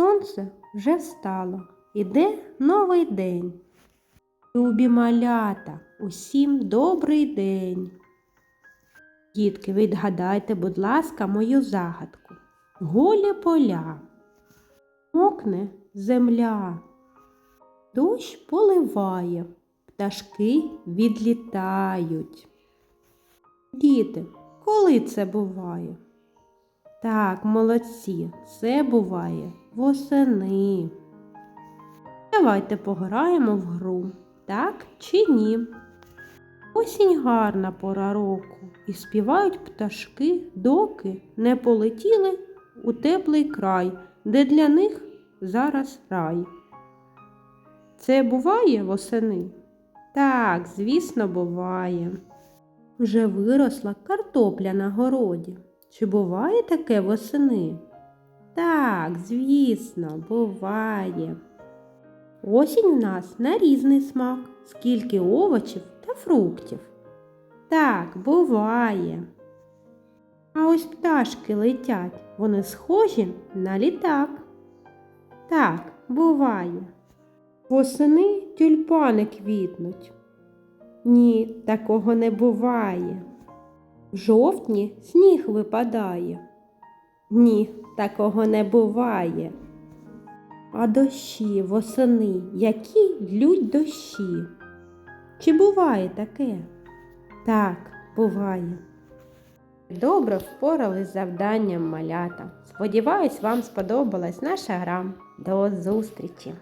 Сонце вже встало, іде новий день. Любі малята, усім добрий день. Дітки, відгадайте, будь ласка, мою загадку. Голі поля, мокне земля, дощ поливає, пташки відлітають. Діти, коли це буває? Так, молодці, це буває восени. Давайте пограємо в гру, так чи ні? Осінь гарна пора року, і співають пташки, доки не полетіли у теплий край, де для них зараз рай. Це буває восени? Так, звісно, буває. Вже виросла картопля на городі. Чи буває таке восени? Так, звісно, буває. Осінь у нас на різний смак, скільки овочів та фруктів. Так, буває. А ось пташки летять, вони схожі на літак. Так, буває. Восени тюльпани квітнуть. Ні, такого не буває. В жовтні сніг випадає. Ні, такого не буває. А дощі восени, які лють дощі. Чи буває таке? Так, буває. Добре впорались з завданням малята. Сподіваюсь, вам сподобалась наша гра. До зустрічі!